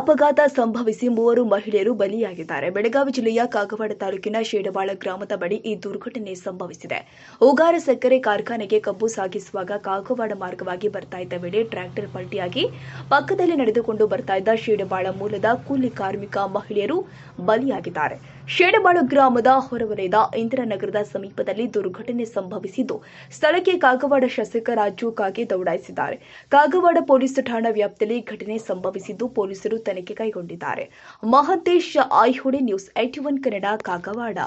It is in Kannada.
ಅಪಘಾತ ಸಂಭವಿಸಿ ಮೂವರು ಮಹಿಳೆಯರು ಬಲಿಯಾಗಿದ್ದಾರೆ. ಬೆಳಗಾವಿ ಜಿಲ್ಲೆಯ ಕಾಗವಾಡ ತಾಲೂಕಿನ ಶೇಡವಾಳ ಗ್ರಾಮದ ಬಳಿ ಈ ದುರ್ಘಟನೆ ಸಂಭವಿಸಿದೆ. ಉಗಾರ ಸಕ್ಕರೆ ಕಾರ್ಖಾನೆಗೆ ಕಬ್ಬು ಸಾಗಿಸುವಾಗ ಕಾಗವಾಡ ಮಾರ್ಗವಾಗಿ ಬರ್ತಾ ಇದ್ದ ವೇಳೆ ಟ್ರ್ಯಾಕ್ಟರ್ ಪಲ್ಟಿಯಾಗಿ ಪಕ್ಕದಲ್ಲಿ ನಡೆದುಕೊಂಡು ಬರ್ತಾ ಇದ್ದ ಶೇಡವಾಳ ಮೂಲದ ಕೂಲಿ ಕಾರ್ಮಿಕ ಮಹಿಳೆಯರು ಬಲಿಯಾಗಿದ್ದಾರೆ. ಶೇಡಬಾಳ ಗ್ರಾಮದ ಹೊರವಲಯದ ಇಂದಿರಾನಗರದ ಸಮೀಪದಲ್ಲಿ ದುರ್ಘಟನೆ ಸಂಭವಿಸಿದ್ದು, ಸ್ಥಳಕ್ಕೆ ಕಾಗವಾಡ ಶಾಸಕ ರಾಜು ಕಾಗೆ ದೌಡಾಯಿಸಿದ್ದಾರೆ. ಕಾಗವಾಡ ಪೊಲೀಸ್ ಠಾಣಾ ವ್ಯಾಪ್ತಿಯಲ್ಲಿ ಘಟನೆ ಸಂಭವಿಸಿದ್ದು ಪೊಲೀಸರು ತನಿಖೆ ಕೈಗೊಂಡಿದ್ದಾರೆ. Mahantesh Aihole news at one Kannada Kagwad.